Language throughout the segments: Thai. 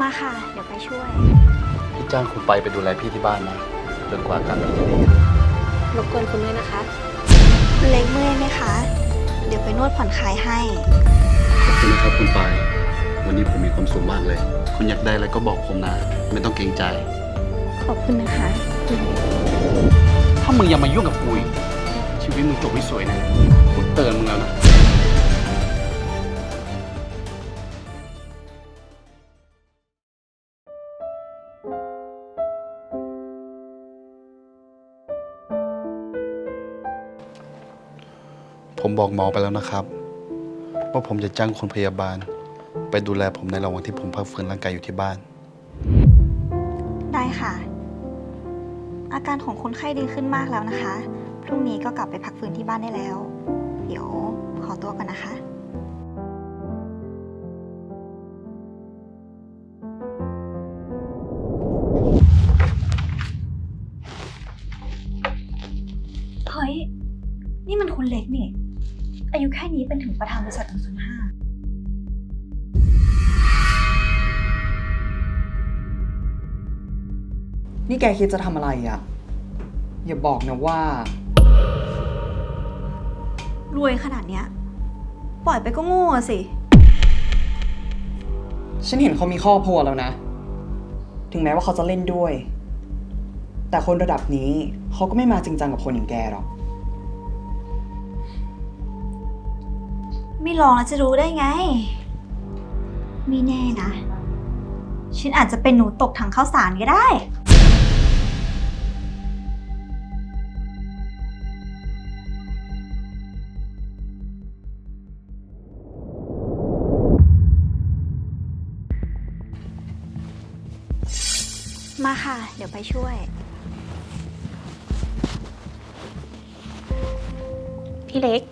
มาค่ะ เดี๋ยวไปช่วย พี่จ้างคุณไปไปดูแลพี่ที่บ้านนะจนกว่าการพี่จะดีขึ้นรบกวนคุณด้วยนะคะ คุณเล็กเมื่อยไหมคะ เดี๋ยวไปนวดผ่อนคลายให้ ขอบคุณนะครับคุณปายวันนี้ผมมีความสุขมากเลย คุณอยากได้อะไรก็บอกผมนะ ไม่ต้องเกรงใจ ขอบคุณนะคะ ถ้ามึงยังมายุ่งกับกูอีกชีวิตมึงจบไม่สวยนะกูเตือนมึงแล้วนะ ผมบอกหมอไปแล้วนะครับ ว่าผมจะจ้างคนพยาบาล ไปดูแลผมในระหว่างที่ผมพักฟื้นร่างกายอยู่ที่บ้าน ได้ค่ะ อาการของคนไข้ดีขึ้นมากแล้วนะคะ พรุ่งนี้ก็กลับไปพักฟื้นที่บ้านได้แล้ว เดี๋ยวขอตัวก่อนนะคะ อายุแค่นี้เป็นถึงประธานบริษัท105นี่แกคิดจะทำอะไรอะ่ะอย่าบอกนะว่า รวยขนาดเนี้ย ปล่อยไปก็โง่อะสิ ฉันเห็นเขามีครอบครัวแล้วนะ ถึงแม้ว่าเขาจะเล่นด้วย แต่คนระดับนี้เขาก็ไม่มาจริงจังกับคนอย่างแกหรอก ไม่ลองแล้วจะรู้ได้ไง ไม่แน่นะ ฉันอาจจะเป็นหนูตกถังข้าวสารก็ได้ มาค่ะ เดี๋ยวไปช่วย พี่เล็ก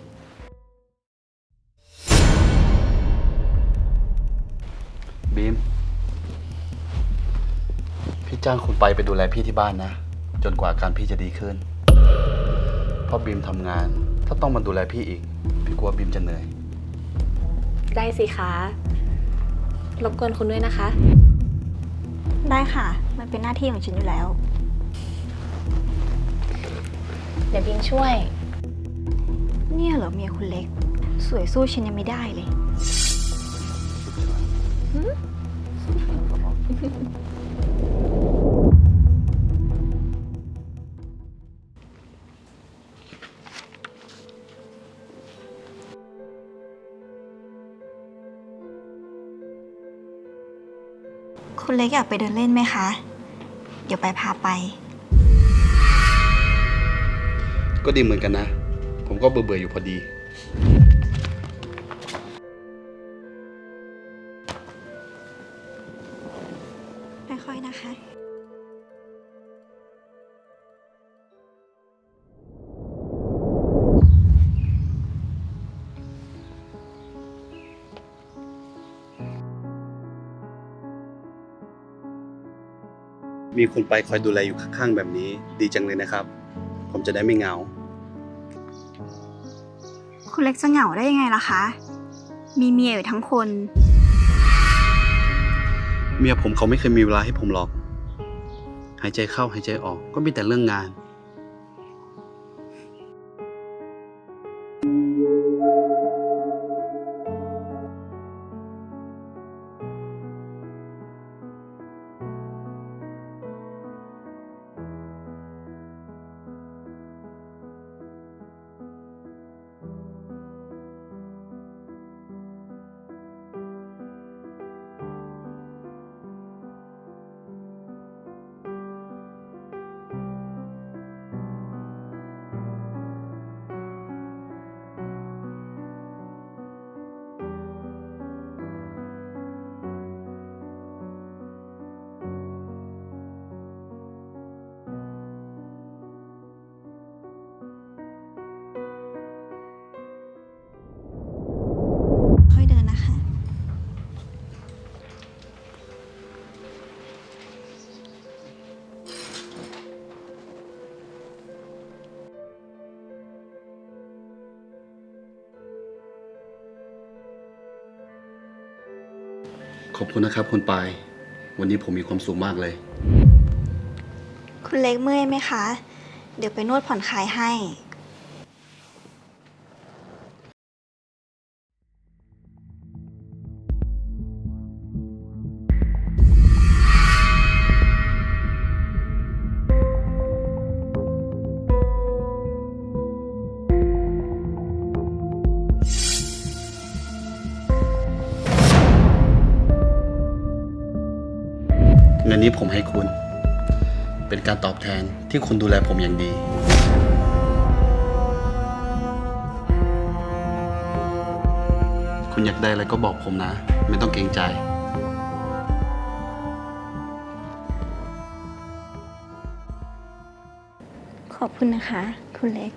จ้างคุณไปไปดูแลพี่ที่บ้านนะ จนกว่าอาการพี่จะดีขึ้น เพราะบีมทำงาน ถ้าต้องมาดูแลพี่อีก พี่กลัวบีมจะเหนื่อย ได้สิคะรบกวนคุณด้วยนะคะ ได้ค่ะ มันเป็นหน้าที่ของฉันอยู่แล้ว เดี๋ยวบิงช่วย เนี่ยเหรอเมียคุณเล็ก สวยสู้ฉันยังไม่ได้เลย คุณเล็กอยากไปเดินเล่นไหมคะ เดี๋ยวไปพาไป ก็ดีเหมือนกันนะ ผมก็เบื่อๆอยู่พอดี ค่อยๆนะคะ มีคนไปคอยดูแลอยู่ข้างๆแบบนี้ ดีจังเลยนะครับ ผมจะได้ไม่เหงา คุณเล็กจะเหงาได้ยังไงล่ะคะ มีเมียอยู่ทั้งคน เมียผมเขาไม่เคยมีเวลาให้ผมหรอก หายใจเข้าหายใจออกก็มีแต่เรื่องงาน อบคุณนะครับคุณปาย วันนี้ผมมีความสุขมากเลย คุณเล็กเมื่อยไหมคะ เดี๋ยวไปนวดผ่อนคลายให้ งินนี้ผมให้คุณ เป็นการตอบแทนที่คุณดูแลผมอย่างดี คุณอยากได้อะไรก็บอกผมนะ ไม่ต้องเกรงใจ ขอบคุณนะคะ คุณเล็ก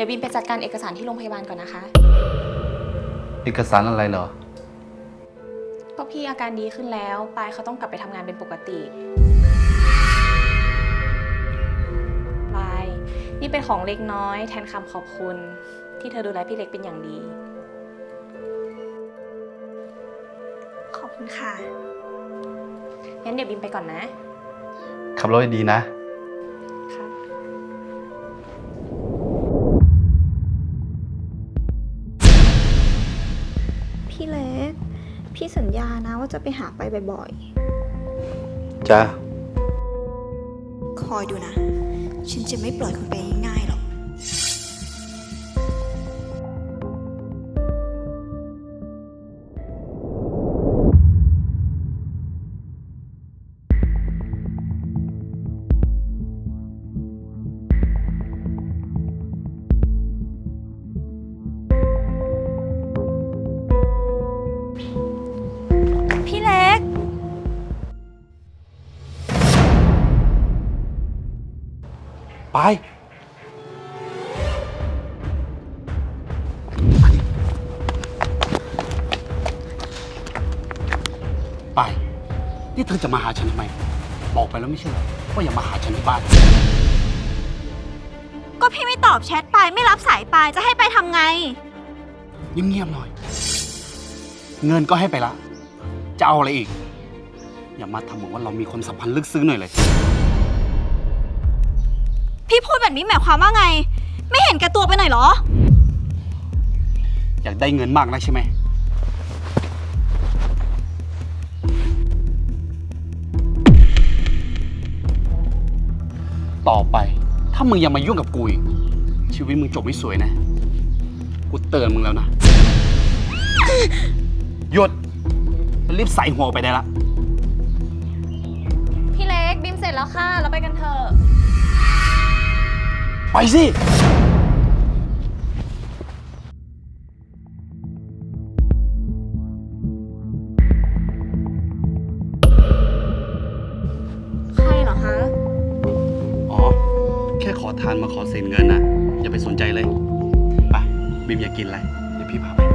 ดี๋ยวบินไปจัดการเอกสารที่โรงพยาบาลก่อนนะคะ เอกสารอะไรเหรอ ก็พี่อาการดีขึ้นแล้วปายเขาต้องกลับไปทำงานเป็นปกติปายนี่เป็นของเล็กน้อยแทนคำขอบคุณ ที่เธอดูแลพี่เล็กเป็นอย่างดี ขอบคุณค่ะ งั้นเดี๋ยวบินไปก่อนนะ ขับรถให้ดีนะค่ะ พี่สัญญานะว่าจะไปหาไปบ่อยจ้า ๆ คอยดูนะ ฉันจะไม่ปล่อยคุณไปง่ายๆหรอก ไป ไป นี่เธอจะมาหาฉันทำไม บอกไปแล้วไม่ใช่เหรอว่าอย่ามาหาฉันที่บ้าน ก็พี่ไม่ตอบแชทไปไม่รับสายไปจะให้ไปทำไง เงียบๆหน่อย เงินก็ให้ไปละ จะเอาอะไรอีก อย่ามาทำเหมือนว่าเรามีความสัมพันธ์ลึกซึ้งหน่อยเลย พี่พูดแบบนี้หมายความว่าไง ไม่เห็นแก่ตัวไปหน่อยเหรอ อยากได้เงินมากนะใช่ไหม ต่อไป ถ้ามึงยังมายุ่งกับกูอีก ชีวิตมึงจบไม่สวยนะ กูเตือนมึงแล้วนะ หยุดแล้วรีบใส่หัวออกไปได้ละ พี่เล็กบิมเสร็จแล้วค่ะ เราไปกันเถอะ ไปสิ ใครเหรอคะ อ๋อ แค่ขอทานมาขอเซ็นเงินนะอย่าไปสนใจเลย ไป บิมอยากกินอะไร เดี๋ยวพี่พาไป